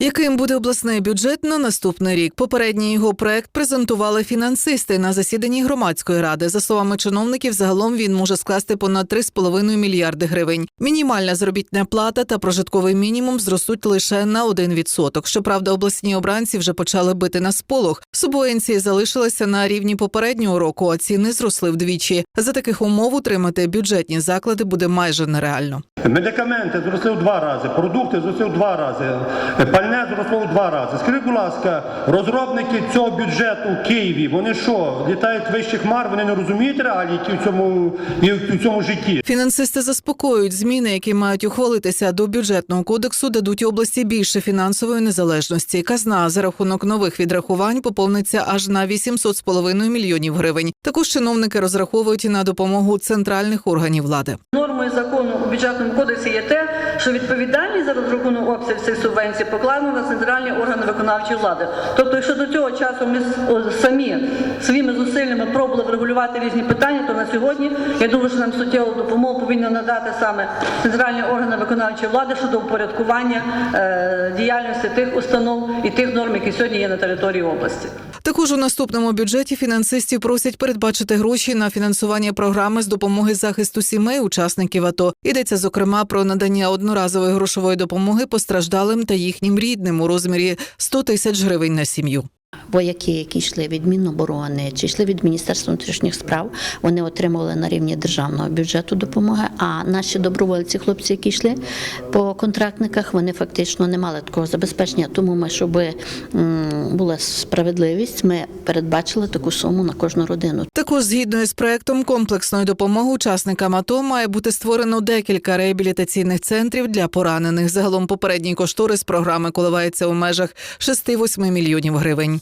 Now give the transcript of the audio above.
Яким буде обласний бюджет на наступний рік? Попередній його проект презентували фінансисти на засіданні громадської ради. За словами чиновників, загалом він може скласти понад 3,5 мільярди гривень. Мінімальна заробітна плата та прожитковий мінімум зростуть лише на 1%. Щоправда, обласні обранці вже почали бити на сполох. Субвенції залишилися на рівні попереднього року, а ціни зросли вдвічі. За таких умов утримати бюджетні заклади буде майже нереально. Медикаменти зросли в два рази, продукти зросли в два рази, пальне зросло в два рази. Скажіть, будь ласка, розробники цього бюджету в Києві, вони що, літають вище хмар, вони не розуміють реалії які в цьому, і в цьому житті. Фінансисти заспокоюють зміни, які мають ухвалитися до бюджетного кодексу, дадуть області більше фінансової незалежності. Казна за рахунок нових відрахувань поповниться аж на 800,5 мільйонів гривень. Також чиновники розраховують на допомогу центральних органів влади. Нормою закону у бюджетному кодексі є те, що відповідальність за розрахунок обсяг цих субвенцій покладено на центральні органи виконавчої влади. Тобто, якщо до цього часу ми самі своїми зусиллями пробували врегулювати різні питання, то на сьогодні я думаю, що нам суттєву допомогу повинні надати саме центральні органи виконавчої влади щодо упорядкування е, діяльності тих установ і тих норм, які сьогодні є на території області. Також у наступному бюджеті фінансистів просять передбачити гроші на фінансування програми з допомоги захисту сімей учасників АТО. Йдеться зокрема про надання одноразової грошової допомоги постраждалим та їхнім рідним у розмірі 100 тисяч гривень на сім'ю. Вояки, які йшли від Міноборони чи йшли від Міністерства внутрішніх справ, вони отримували на рівні державного бюджету допомоги. А наші добровольці, хлопці, які йшли по контрактниках, вони фактично не мали такого забезпечення. Тому ми, щоб була справедливість, ми передбачили таку суму на кожну родину. Також згідно із проектом комплексної допомоги учасникам АТО має бути створено декілька реабілітаційних центрів для поранених. Загалом попередній кошторис програми коливається у межах 6-8 мільйонів гривень.